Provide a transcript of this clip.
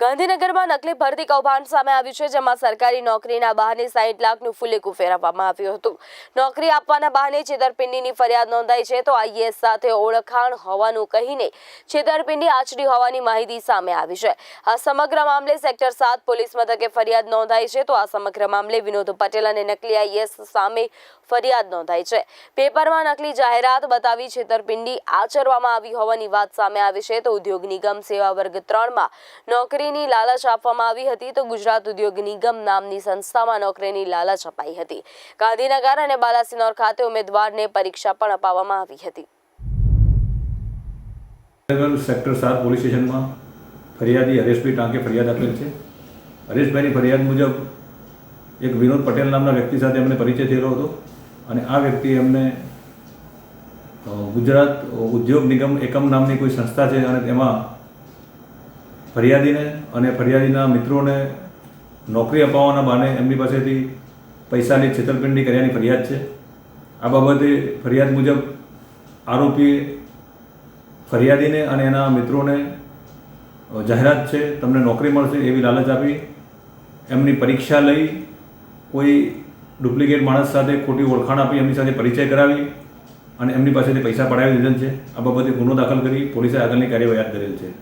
ગાંધીનગરમાં નકલી ભરતી કૌભાંડ સામે આવ્યું છે, જેમાં સરકારી નોકરીના બહાને સાઠ લાખનું ફુલેકું ફેરવવામાં આવ્યું હતું. નોકરી આપવાના બહાને છેતરપિંડીની ફરિયાદ નોંધાઈ છે, તો આઈએસ સાથે ઓળખાણ હોવાનું કહીને છેતરપિંડી આચરી હોવાની માહિતી સામે આવી છે. આ સમગ્ર મામલે સેક્ટર સાત પોલીસ મથકે ફરિયાદ નોંધાઈ છે, તો આ સમગ્ર મામલે વિનોદ પટેલ અને નકલી આઈએએસ સામે ફરિયાદ નોંધાઈ છે. પેપરમાં નકલી જાહેરાત બતાવી છેતરપિંડી આચરવામાં આવી હોવાની વાત સામે આવી છે, તો ઉદ્યોગ નિગમ સેવા વર્ગ ત્રણમાં નોકરીની લાલચ આપવામાં આવી હતી તો ગુજરાત ઉદ્યોગ નિગમ નામની સંસ્થામાં નોકરીની લાલચ અપાઈ હતી. ગાંધીનગર અને બાલાસિનોર ખાતે ઉમેદવારને પરીક્ષા પણ અપાવવામાં આવી હતી. સેક્ટર સાત પોલીસ સ્ટેશનમાં ફરિયાદી હરેશભાઈ ટાંકે ફરિયાદ આપેલ છે. હરેશભાઈની ફરિયાદ મુજબ એક વિનોદ પટેલ નામના વ્યક્તિ સાથે એમને પરિચય થયેલો હતો અને આ વ્યક્તિ એમને ગુજરાત ઉદ્યોગ નિગમ એકમ નામની કોઈ સંસ્થા છે અને તેમાં ફરિયાદીને અને ફરિયાદીના મિત્રોને નોકરી અપાવવાના બહાને એમની પાસેથી પૈસાની છેતરપિંડી કર્યાની ફરિયાદ છે. આ બાબતે ફરિયાદ મુજબ આરોપીએ ફરિયાદીને અને એના મિત્રોને જાહેરાત છે, તમને નોકરી મળશે એવી લાલચ આપી એમની પરીક્ષા લઈ કોઈ ડુપ્લિકેટ માણસ સાથે ખોટી ઓળખાણ આપી એમની સાથે પરિચય કરાવી અને એમની પાસેથી પૈસા પડાવી દીધેલ છે. આ બાબતે ગુનો દાખલ કરી પોલીસે આગળની કાર્યવાહી હાથ ધરેલ છે.